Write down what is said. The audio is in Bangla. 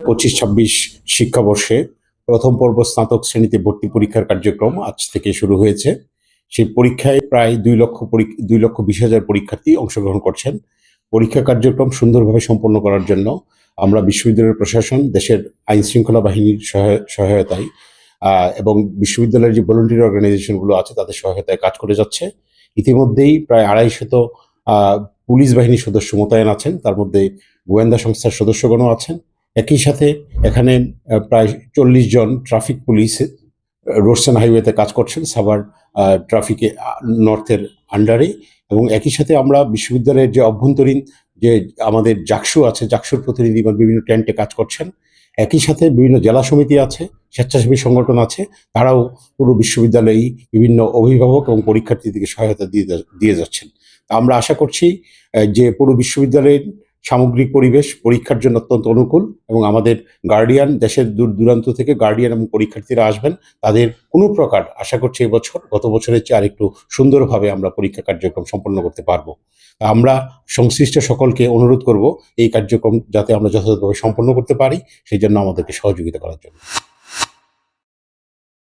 পঁচিশ ছাব্বিশ শিক্ষাবর্ষে প্রথম পর্ব স্নাতক শ্রেণীতে ভর্তি পরীক্ষার কার্যক্রম আজ থেকে শুরু হয়েছে। সেই পরীক্ষায় প্রায় দুই লক্ষ দুই লক্ষ বিশ হাজার পরীক্ষার্থী অংশগ্রহণ করছেন। পরীক্ষা কার্যক্রম সুন্দরভাবে সম্পন্ন করার জন্য আমরা বিশ্ববিদ্যালয়ের প্রশাসন দেশের আইন শৃঙ্খলা বাহিনীর সহায়- সহায়তায় এবং বিশ্ববিদ্যালয়ের যে ভলেন্টিয়ার অর্গানাইজেশনগুলো আছে তাদের সহায়তায় কাজ করে যাচ্ছে। ইতিমধ্যেই প্রায় আড়াইশত আহ, পুলিশ বাহিনীর সদস্য মোতায়েন আছেন। তার মধ্যে গোয়েন্দা সংস্থার সদস্যগণও আছেন। একই সাথে এখানে প্রায় চল্লিশ জন ট্রাফিক পুলিশ রোডস অ্যান্ড হাইওয়েতে কাজ করছেন সাভার ট্রাফিকে নর্থের আন্ডারে এবং একই সাথে আমরা বিশ্ববিদ্যালয়ের যে অভ্যন্তরীণ, যে আমাদের জাকসু আছে, জাকসুর প্রতিনিধিগণ বিভিন্ন টেন্টে কাজ করছেন। একই সাথে বিভিন্ন জেলা সমিতি আছে, স্বেচ্ছাসেবী সংগঠন আছে, তারাও পুরো বিশ্ববিদ্যালয়ে বিভিন্ন অভিভাবক এবং পরীক্ষার্থীদেরকে সহায়তা দিয়ে দিয়ে যাচ্ছেন। আমরা আশা করছি যে পুরো বিশ্ববিদ্যালয়ের সামগ্রিক পরিবেশ পরীক্ষার জন্য অত্যন্ত অনুকূল এবং আমাদের গার্ডিয়ান দেশের দূর দূরান্ত থেকে গার্ডিয়ান এবং পরীক্ষার্থীরা আসবেন, তাদের কোনো প্রকার আশা করছি এবছর গত বছরের চেয়ে আরেকটু সুন্দরভাবে আমরা পরীক্ষা কার্যক্রম সম্পন্ন করতে পারব। আমরা সংশ্লিষ্ট সকলকে অনুরোধ করব, এই কার্যক্রম যাতে আমরা যথাযথভাবে সম্পন্ন করতে পারি, সেই জন্য আমাদেরকে সহযোগিতা করার জন্য।